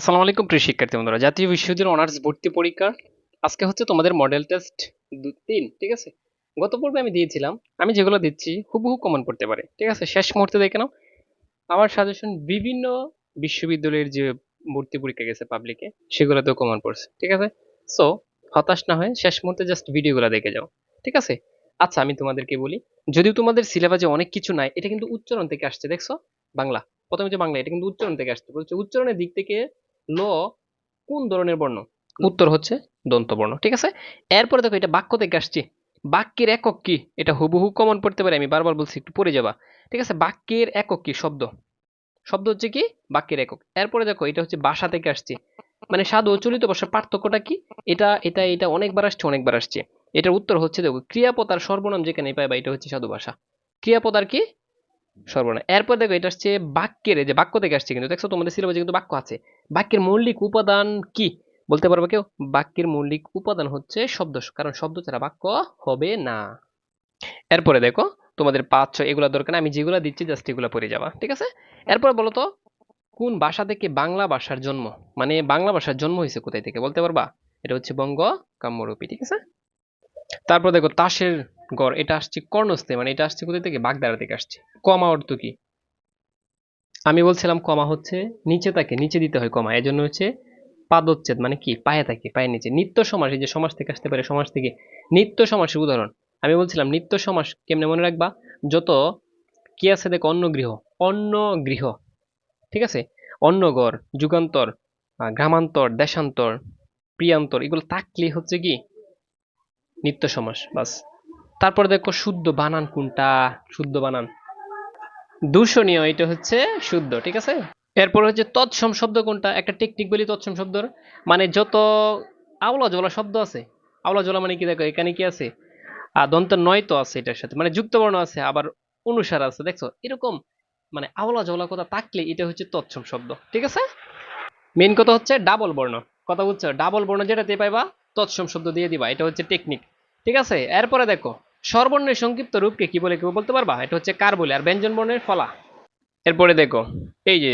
আসসালামু আলাইকুম প্রিয় শিক্ষার্থী বন্ধুরা। জাতীয় বিশ্ববিদ্যালয় অনার্স ভর্তি পরীক্ষা আজকে হচ্ছে তোমাদের মডেল টেস্ট তিন, ঠিক আছে? গত পর্বে আমি দিয়েছিলাম, আমি যেগুলো দিচ্ছি হুবহু কমন পড়তে পারে, ঠিক আছে? শেষ মুহূর্তে দেখে নাও। আমার সাজেশন বিভিন্ন বিশ্ববিদ্যালয়ের যে ভর্তি পরীক্ষা গেছে পাবলিকে সেগুলোতেও কমন পড়ছে, ঠিক আছে? সো হতাশ না হয়ে শেষ মুহূর্তে জাস্ট ভিডিওগুলো দেখে যাও, ঠিক আছে? আচ্ছা আমি তোমাদেরকে বলি, যদিও তোমাদের সিলেবাসে অনেক কিছু নাই, এটা কিন্তু উচ্চারণ থেকে আসছে, দেখছ? বাংলা, প্রথমে যে বাংলা, এটা কিন্তু উচ্চারণ থেকে আসছে, বলছে উচ্চারণের দিক থেকে ল কোন ধরনের বর্ণ? উত্তর হচ্ছে দন্ত বর্ণ, ঠিক আছে? এরপরে দেখো এটা বাক্য থেকে আসছে। বাক্যের একক কি? এটা হুবহু কমন পড়তে পারে, আমি বারবার বলছি, একটু পড়ে যাবা। ঠিক আছে? বাক্যের একক কি? শব্দ। শব্দ হচ্ছে কি? বাক্যের একক। এরপরে দেখো, এটা হচ্ছে ভাষা থেকে আসছে। মানে সাধু ও চলিত ভাষার পার্থক্যটা কি? এটা এটা এটা অনেকবার আসছে অনেকবার আসছে। এটার উত্তর হচ্ছে দেখো, ক্রিয়াপদ আর সর্বনাম যেখানে পাইবা এটা হচ্ছে সাধু ভাষা। ক্রিয়াপদ আর কি? সর্বনাম। এরপর দেখো, এটা আসছে বাক্যের যে বাক্য থেকে আসছে কিন্তু, দেখছ তোমাদের সিলেবাসে কিন্তু বাক্য আছে। বাক্যের মৌলিক উপাদান কি? বলতে পারবে কেউ? বাক্যের মৌলিক উপাদান হচ্ছে শব্দ, কারণ শব্দ ছাড়া বাক্য হবে না। এরপরে দেখো, তোমাদের পাঁচ, ছয়, এগুলো দরকার আমি যেগুলো দিচ্ছি, জাস্ট এগুলো পড়ে যাবা, ঠিক আছে? এরপর বলো তো, কোন ভাষা থেকে বাংলা ভাষার জন্ম? মানে বাংলা ভাষার জন্ম হয়েছে কোথায় থেকে? বলতে পারবা? এটা হচ্ছে বঙ্গ কাম্যরূপী ঠিক আছে? তারপর দেখো, তাসের গড়, এটা আসছে কর্ণস্তে মানে এটা আসছে কোথায় থেকে? বাগদারা থেকে আসছে। কমা অর্থ কি? আমি বলছিলাম কমা হচ্ছে নিচে তাকে, নিচে দিতে হয় কমা। এজন্য হচ্ছে পাদচ্ছেদ মানে কি? পায়ে থাকে, পায়ের নিচে। নিত্য সমাস, এই যে সমাস থেকে আসতে পারে, সমাস থেকে। নিত্য সমাসের উদাহরণ। আমি বলছিলাম নিত্য সমাস কেমনে মনে রাখবা? যত কি আছে দেখো অন্য গৃহ। অন্য গৃহ। ঠিক আছে? অন্নগর যুগান্তর গ্রামান্তর, দেশান্তর, প্রিয়ান্তর, এগুলো থাকলে হচ্ছে কি? নিত্য সমাস, বাস। তারপর দেখো শুদ্ধ বানান কোনটা? শুদ্ধ বানান। দূষণীয়, এটা হচ্ছে শুদ্ধ, ঠিক আছে? এরপর হচ্ছে তৎসম শব্দ কোনটা? একটা টেকনিক বলি তৎসম শব্দর মানে যত আওলা জলা শব্দ আছে, আওলা জলা মানে কি দেখো, এখানে কি আছে? আর দন্ত নয় তো আছে এটার সাথে মানে যুক্ত বর্ণ আছে, আবার অনুসার আছে, দেখছ? এরকম মানে আওলা জলা কথা থাকলে এটা হচ্ছে তৎসম শব্দ, ঠিক আছে? মেন কথা হচ্ছে ডাবল বর্ণ, কথা বুঝছ? ডাবল বর্ণ যেটাতে পাইবা, তৎসম শব্দ দিয়ে দিবা, এটা হচ্ছে টেকনিক, ঠিক আছে? এরপরে দেখো স্বরবর্ণের সংক্ষিপ্ত রূপকে কি বলে কেউ বলতে পারবা? এটা হচ্ছে কার বলে আর ব্যঞ্জন বর্ণের ফলা। এরপরে দেখো, এই যে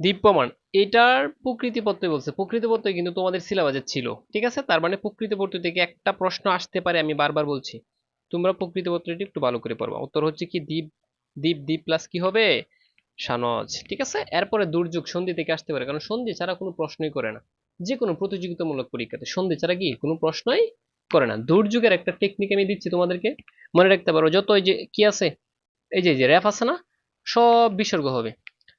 দীপ্যমান, এটার প্রকৃতিপত্রে বলছে। প্রকৃতিপত্রে কিন্তু তোমাদের সিলেবাসে ছিল, ঠিক আছে? তার মানে প্রকৃতিপত্র থেকে একটা প্রশ্ন আসতে পারে, আমি বারবার বলছি। তোমরা প্রকৃতিপত্রটি একটু ভালো করে পড়বা। উত্তর হচ্ছে কি, দ্বীপ দ্বীপ দ্বীপ প্লাস কি হবে? সানজ, ঠিক আছে? এরপরে দুর্যোগ সন্ধি থেকে আসতে পারে, কারণ সন্ধি ছাড়া কোনো প্রশ্নই করে না। যে কোনো প্রতিযোগিতামূলক পরীক্ষাতে। সন্ধি ছাড়া কি? কোনো প্রশ্নই করে না। দুর্যোগের একটা টেকনিক আমি দিচ্ছি তোমাদেরকে। মনে রাখতে পারো যত এই যে কি আছে, এই যে যে র্যাপ আছে না, সব বিসর্গ হবে।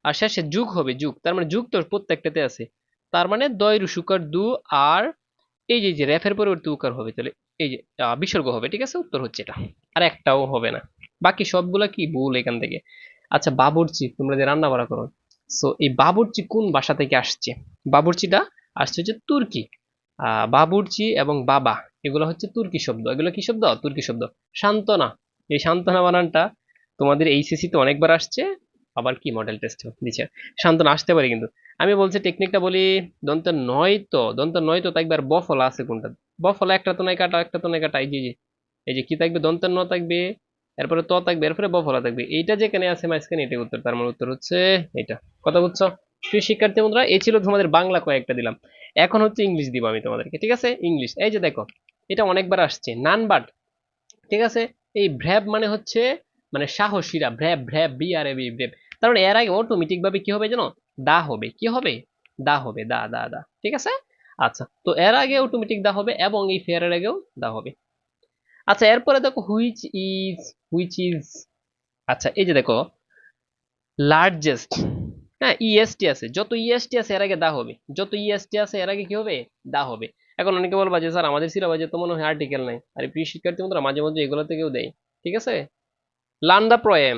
আর শেষে যুগ হবে, যুগ। তার মানে যুগ তো প্রত্যেকটাতে আছে। তার মানে দয় রুসুকার দু, আর, এই যে যে র্যাফের পরিবর্তে উকার হবে, তাহলে এই যে বিসর্গ হবে, ঠিক আছে? উত্তর হচ্ছে এটা। আর একটাও হবে না। বাকি সবগুলা কি ভুল এখান থেকে? আচ্ছা বাবুর্চি, তোমরা যে রান্না বাড়া করো। সো এই বাবুর্চি কোন বাসা থেকে আসছে? বাবুর্চিটা আসছে হচ্ছে তুর্কি। বাবুর্চি এবং বাবা। এগুলো হচ্ছে তুর্কি শব্দ। এগুলো কি শব্দ? তুর্কি শব্দ। সান্ত্বনা। এই সান্ত্বনা বানানটা তোমাদের এইচএসসি তে অনেকবার আসছে আবার কি মডেল টেস্ট দিচ্ছে সান্ত্বনা আসতে পারে কিন্তু। আমি বলছি টেকনিকটা বলি দন্ত নয় তো দন্ত নয় তো একবার বফলা আছে কোনটা? বফলা একটা তো নাই কাটা একটা তো নাই কাটা এই যে এই যে, এই যে কি থাকবে? দন্ত ন থাকবে এরপরে ত থাকবে এরপরে বফলা থাকবে। এইটা যেখানে আছে মাঝখানে এটা উত্তর। তার মানে উত্তর হচ্ছে এটা কথা বুঝছ? প্রিয় শিক্ষার্থী বন্ধুরা এই ছিল তোমাদের বাংলা কয়েকটা দিলাম। এখন হচ্ছে ইংলিশ দিব আমি তোমাদেরকে ঠিক আছে? ইংলিশ এই যে দেখো এটা অনেকবার আসছে নানবাট ঠিক আছে? এই ভ্র্যাব মানে হচ্ছে মানে সাহসীরা, ভ্র্যাব ভ্র্যাব, বি আর এ, বি, ভ্র্যাব। তার মানে এর আগে অটোমেটিক ভাবে কি হবে জানো? দা হবে। কি হবে? দা হবে, দা দা দা। ঠিক আছে? আচ্ছা তো এর আগে অটোমেটিক দা হবে এবং এই ফেয়ারের আগেও দা হবে। আচ্ছা এরপরে দেখো হুইচ ইজ হুইচ ইজ আচ্ছা এই যে দেখো লার্জেস্ট হ্যাঁ ইএসটি আছে। যত ইএসটি আছে, এর আগে দা হবে। যত ইএসটি আছে, এর আগে কি হবে? দা হবে। এখন অনেকে বলবা যে, স্যার, আমাদের সিলেবাসে তো মনে হয় আর্টিকেল নাই। আর, প্রিয় শিক্ষার্থী বন্ধুরা, মাঝে মাঝে এগুলো থেকেও দেয়, ঠিক আছে? লান্ডা প্রয়েম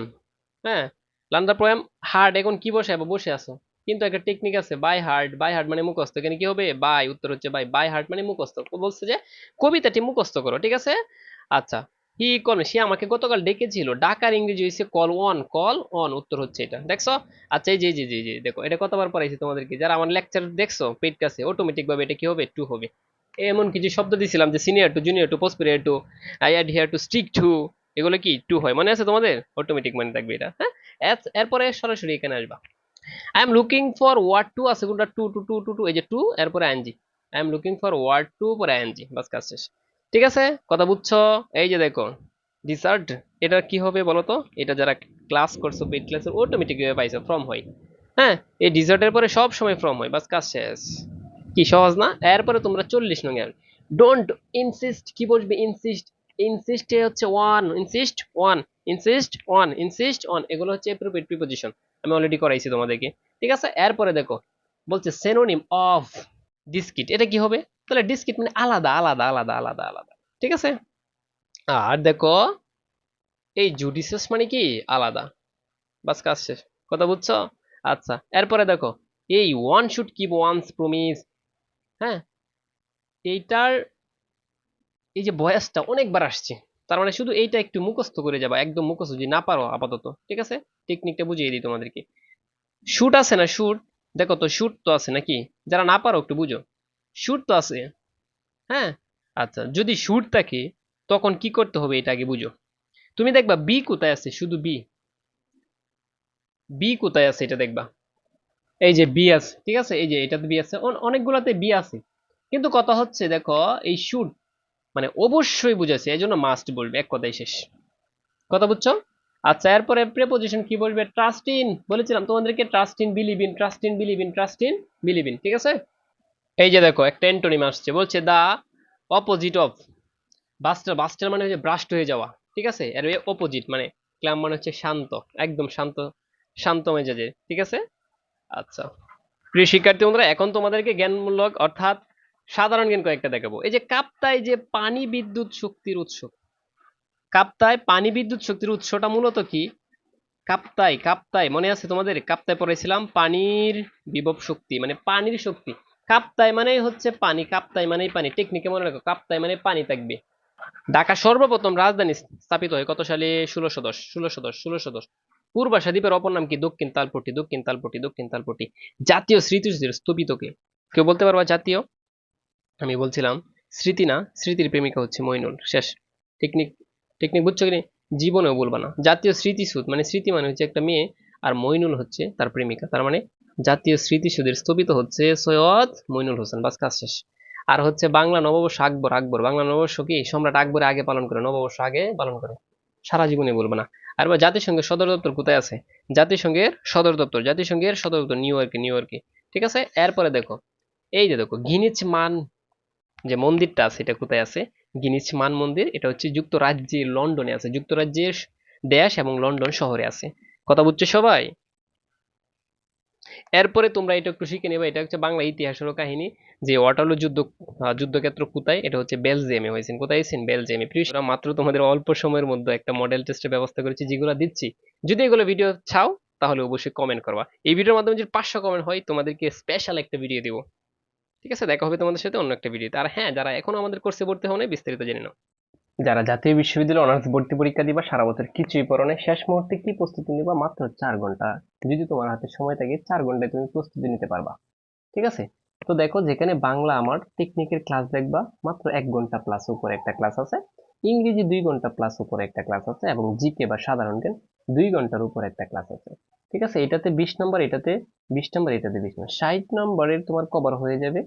হ্যাঁ? লান্ডা প্রয়েম হার্ড এখন কি বসে? বা বসে আছো। কিন্তু একটা টেকনিক আছে বাই হার্ট বাই হার্ট মানে মুখস্থ। এখানে কি হবে? বাই উত্তর হচ্ছে বাই বাই হার্ট মানে মুখস্থ। বলছে যে, কবিতাটি মুখস্থ করো, ঠিক আছে? আচ্ছা হি কল সে আমাকে গতকাল ডেকেছিল। ডাকার ইংরেজি হয়েছে কল অন কল অন উত্তর হচ্ছে এটা, দেখছ? আচ্ছা এই যে জি জি জি দেখো, এটা কতবার পড়াইছি তোমাদেরকে? যারা আমার লেকচার দেখছ পেট কাছে অটোমেটিক ভাবে এটা কি হবে? টু হবে। এমন কিছু শব্দ দিছিলাম যে senior to junior to posterior to adhere to stick to এগুলো কি টু হয়? মনে আছে তোমাদের? অটোমেটিক মানে থাকবে এটা হ্যাঁ? এরপরে সরাসরি এখানে আসবা। I am looking forward to আছে, কোনটা? To to to to to এই যে টু এরপরে ING I am looking forward to পরে আইএনজি বাস কাজ শেষ। ঠিক আছে? কথা বুঝছ? এই যে দেখো ডিসার্ট এটা কি হবে বলো তো? এটা যারা ক্লাস করছ পেড ক্লাসের অটোমেটিক পাইছো ফ্রম হয়। হ্যাঁ? এই ডিজার্টের পরে সব সময় ফ্রম হয়, বাস কাজ শেষ। কি সহজ না? এরপরে তোমরা চল্লিশ নং ডোন্ট ইনসিস্ট কি বসবে? ইনসিস্ট ইনসিস্ট হচ্ছে one insist one insist one insist one এগুলো হচ্ছে অ্যাপ্রোপ্রিয়েট প্রিপোজিশন আমি অলরেডি করাইছি তোমাদেরকে। ঠিক আছে? এরপরে দেখো, বলছে সেনোনিম অফ ডিসকিট এটা কি হবে? তাহলে ডিসকিট মানে আলাদা আলাদা আলাদা আলাদা আলাদা। ঠিক আছে? আর দেখো, এই জুডিসিয়াস মানে কি? আলাদা। বাস কাজ শেষ। কথা বুঝছ? আচ্ছা এরপরে দেখো, এই one should keep one's promise হ্যাঁ? এইটার এই যে বয়সটা অনেকবার আসছে, তার মানে শুধু এইটা একটু মুখস্থ করে যাবা, একদম মুখস্থ যদি না পারো আপাতত, ঠিক আছে? টেকনিকটা বুঝিয়ে দিই তোমাদেরকে। শুট আছে না শুট দেখো তো শুট তো আছে নাকি? যারা না পারো একটু বুঝো। শুট তো আছে হ্যাঁ? আচ্ছা যদি শুট থাকে, তখন কি করতে হবে এটা আগে বুঝো। তুমি দেখবা বি কোথায় আছে? শুধু বি বি কোথায় আছে এটা দেখবা। এই যে বি আছে, ঠিক আছে? এই যে এটাতে বি আছে। অনেকগুলাতে বি আছে। কিন্তু কথা হচ্ছে, দেখো, এই শুট মানে অবশ্যই বুঝেছে এই জন্য মাস্ট বলবে, এক কথাই শেষ। কথা বুঝছ? আচ্ছা এরপরে প্রেপোজিশন কি বলবে? ট্রাস্ট ইন বলেছিলাম তোমাদেরকে trust in believe in trust in believe in trust in believe in ঠিক আছে? এই যে দেখো, একটা অ্যান্টোনিম আসছে, বলছে the opposite of buster buster মানে হচ্ছে ব্রাস্ট হয়ে যাওয়া, ঠিক আছে? এর অপোজিট মানে ক্লাম মানে হচ্ছে শান্ত, একদম শান্ত শান্ত মেজাজের, ঠিক আছে? আচ্ছা। প্রিয় শিক্ষার্থী বন্ধুরা, এখন তোমাদেরকে জ্ঞানমূলক অর্থাৎ সাধারণ জ্ঞান কয়েকটা দেখাবো। এই যে কাপ্তায় যে পানি বিদ্যুৎ শক্তির উৎস, কাপ্তায় পানি বিদ্যুৎ শক্তির উৎসটা মূলত কি? কাপ্তাই কাপ্তাই মনে আছে তোমাদের? কাপ্তায় পড়েছিলাম পানির বিভব শক্তি মানে পানির শক্তি। কাপ্তাই মানে হচ্ছে পানি কাপ্তাই মানেই পানি। টেকনিকে মনে রাখো কাপ্তাই মানে পানি থাকবে। ঢাকা সর্বপ্রথম রাজধানী স্থাপিত হয় কত সালে? ষোলোশো দশ ষোলোশো দশ ষোলোশো দশ। পূর্বাশা দ্বীপের অপর নাম কি? দক্ষিণ তালপট্টি দক্ষিণ তালপট্টি দক্ষিণ তালপট্টি। জাতীয় স্মৃতিসৌধের স্থপিতকে, কেউ বলতে পারবা জাতীয়? আমি বলছিলাম স্মৃতি না, স্মৃতির প্রেমিকা হচ্ছে মইনুল। শেষ। টেকনিক টেকনিক বুঝছ কি? জীবনেও বলবা না। জাতীয় স্মৃতিসৌধ মানে স্মৃতি মানে হচ্ছে একটা মেয়ে আর মইনুল হচ্ছে তার প্রেমিকা। তার মানে জাতীয় স্মৃতিসৌধের স্থপিত হচ্ছে সৈয়দ মইনুল হোসেন। বাস, কাজ শেষ। আর হচ্ছে বাংলা নববর্ষ আকবর আকবর। বাংলা নববর্ষ কি? সম্রাট আকবর আগে পালন করে, নববর্ষ আগে পালন করে। সারা জীবনে বলব না। আর বা জাতিসংঘের সদর দপ্তর কোথায় আছে? জাতিসংঘের সদর দপ্তর, জাতিসংঘের সদর দপ্তর, নিউ ইয়র্কে নিউ ইয়র্কে। ঠিক আছে? এরপরে দেখো, এই যে দেখো গিনিচ মান যে মন্দিরটা আছে, এটা কোথায় আছে? গিনিচ মান মন্দির, এটা হচ্ছে যুক্তরাজ্যের লন্ডনে আছে। যুক্তরাজ্যের দেশ এবং লন্ডন শহরে আছে। কথা বুঝছ সবাই? এরপরে তোমরা এটা একটু শিখে নেবে, এটা হচ্ছে বাংলা ইতিহাসের কাহিনী যে ওয়াটারলু যুদ্ধ যুদ্ধক্ষেত্র কোথায়? এটা হচ্ছে বেলজিয়ামে হয়েছে। কোথায় হয়েছেন বেলজিয়ামে। প্রিয় মাত্র তোমাদের অল্প সময়ের মধ্যে একটা মডেল টেস্টের ব্যবস্থা করেছি, যেগুলো দিচ্ছি। যদি এগুলো ভিডিও চাও, তাহলে অবশ্যই কমেন্ট করবা। এই ভিডিওর মাধ্যমে যদি পাঁচশো কমেন্ট হয়, তোমাদেরকে স্পেশাল একটা ভিডিও দিব। ঠিক আছে? দেখা হবে তোমাদের সাথে অন্য একটা ভিডিওতে আর হ্যাঁ যারা এখনও আমাদের কোর্সে ভর্তি হও বিস্তারিত জেনে নাও। যারা জাতীয় বিশ্ববিদ্যালয়ে অনার্স ভর্তি পরীক্ষা দিবা সারা বছর কিছুই পড়ো নাই, শেষ মুহূর্তে কি প্রস্তুতি নিবা? মাত্র চার ঘণ্টা। যদি তোমার হাতে সময় থাকে চার ঘন্টায় তুমি প্রস্তুতি নিতে পারবা। ঠিক আছে? তো দেখো যেখানে বাংলা আমার টেকনিকের ক্লাস দেখবা মাত্র এক ঘণ্টা প্লাস উপরে একটা ক্লাস আছে ইংরেজি দুই ঘণ্টা প্লাস উপরে একটা ক্লাস আছে এবং জিকে বা সাধারণ জ্ঞান দুই ঘণ্টার উপরে একটা ক্লাস আছে। ঠিক আছে? এটাতে বিশ নম্বর এটাতে বিশ নম্বর এটাতে বিশ নম্বর ষাট নম্বরের তোমার কভার হয়ে যাবে।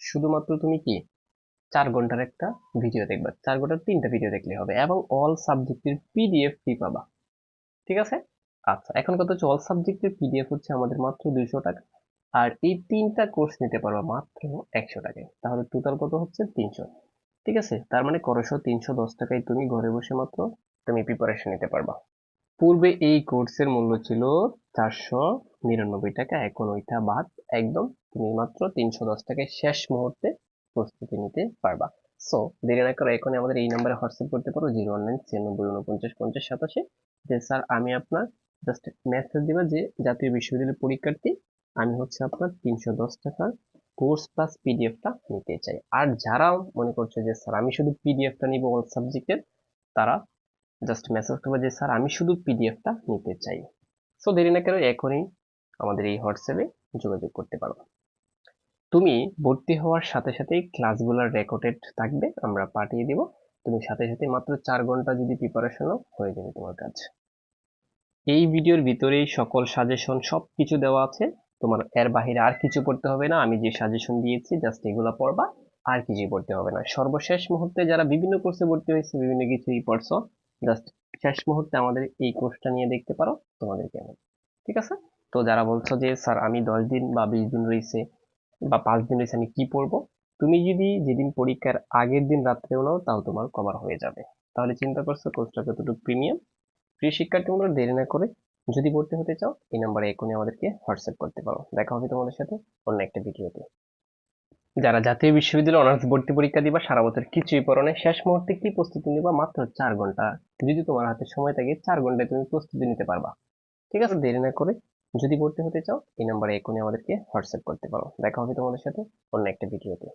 শুধুমাত্র তুমি কি? চার ঘণ্টার একটা ভিডিও দেখবা। চার ঘণ্টার তিনটা ভিডিও দেখলে হবে এবং অল সাবজেক্টের পিডিএফ ফ্রি পাবা। ঠিক আছে? আচ্ছা এখন কত হচ্ছে অল সাবজেক্টের পিডিএফ হচ্ছে আমাদের মাত্র দুইশো টাকা। আর এই তিনটা কোর্স নিতে পারবা মাত্র একশো টাকায়। তাহলে টোটাল কত হচ্ছে? তিনশো। ঠিক আছে? তার মানে করশো তিনশো দশ টাকায় তুমি ঘরে বসে মাত্র তুমি প্রিপারেশন নিতে পারবা। পূর্বে এই কোর্সের মূল্য ছিল চারশো নিরানব্বই টাকা। এখন ওইটা বাদ, একদম তুমি মাত্র তিনশো দশ টাকায় শেষ মুহূর্তে প্রস্তুতি নিতে পারবা। সো দেরি না করে এখন আমাদের এই নাম্বারে হোয়াটসঅ্যাপ করতে পারো জিরো ওয়ান নাইন ছিয়ানব্বই উনপঞ্চাশ পঞ্চাশ সাতাশি যে স্যার আমি আপনার জাস্ট মেসেজ দিবা যে, জাতীয় বিশ্ববিদ্যালয়ের পরীক্ষার্থী, আমি হচ্ছে আপনার তিনশো দশ টাকার কোর্স প্লাস পিডিএফটা নিতে চাই। আর যারা মনে করছে যে স্যার আমি শুধু পিডিএফটা নিব অল সাবজেক্টের তারা জাস্ট মেসেজ করবে যে স্যার আমি শুধু পিডিএফটা নিতে চাই। সো দেরি না করে এখনই আমাদের এই হোয়াটসঅ্যাপে যোগাযোগ করতে পারো। তুমি ভর্তি হওয়ার সাথে সাথেই ক্লাসগুলোর রেকর্ডেড থাকবে, আমরা পাঠিয়ে দিব। তুমি সাথে সাথে মাত্র চার ঘণ্টা যদি প্রিপারেশনও হয়ে যাবে তোমার কাজ। এই ভিডিওর ভিতরেই সকল সাজেশন সব কিছু দেওয়া আছে। তোমার এর বাইরে আর কিছু পড়তে হবে না। আমি যে সাজেশন দিয়েছি জাস্ট এগুলো পড়বা, আর কিছুই পড়তে হবে না। সর্বশেষ মুহূর্তে যারা বিভিন্ন কোর্সে ভর্তি হয়েছে, বিভিন্ন কিছুই পড়ছো জাস্ট শেষ মুহূর্তে আমাদের এই কোর্সটা নিয়ে দেখতে পারো তোমাদের কেমন। ঠিক আছে? তো যারা বলছো যে, স্যার, আমি দশ দিন বা বিশ দিন রয়েছে বা পাঁচ দিন রয়েছে আমি কি পড়ব? তুমি যদি যেদিন পরীক্ষার আগের দিন রাত্রেও নাও, তাও তোমার কভার হয়ে যাবে। তাহলে চিন্তা করছ কোর্সটা কতটুকু প্রিমিয়াম প্রিয় শিক্ষার্থী তোমরা দেরি না করে যদি ভর্তি হতে চাও, এই নাম্বারে এখনই আমাদেরকে হোয়াটসঅ্যাপ করতে পারো। দেখা হবে তোমাদের সাথে অন্য একটা ভিডিওতে। যারা জাতীয় বিশ্ববিদ্যালয়ে অনার্স ভর্তি পরীক্ষা দিবা, সারা বছর কিছুই পড়ো না, শেষ মুহূর্তে কি প্রস্তুতি নিবা? মাত্র চার ঘণ্টা। যদি তোমার হাতে সময় থাকে, চার ঘন্টায় তুমি প্রস্তুতি নিতে পারবা। ঠিক আছে? দেরি না করে যদি ভর্তি হতে চাও, এই নাম্বারে এখনই আমাদেরকে হোয়াটসঅ্যাপ করতে পারো। দেখা হবে তোমাদের সাথে অন্য একটা ভিডিওতে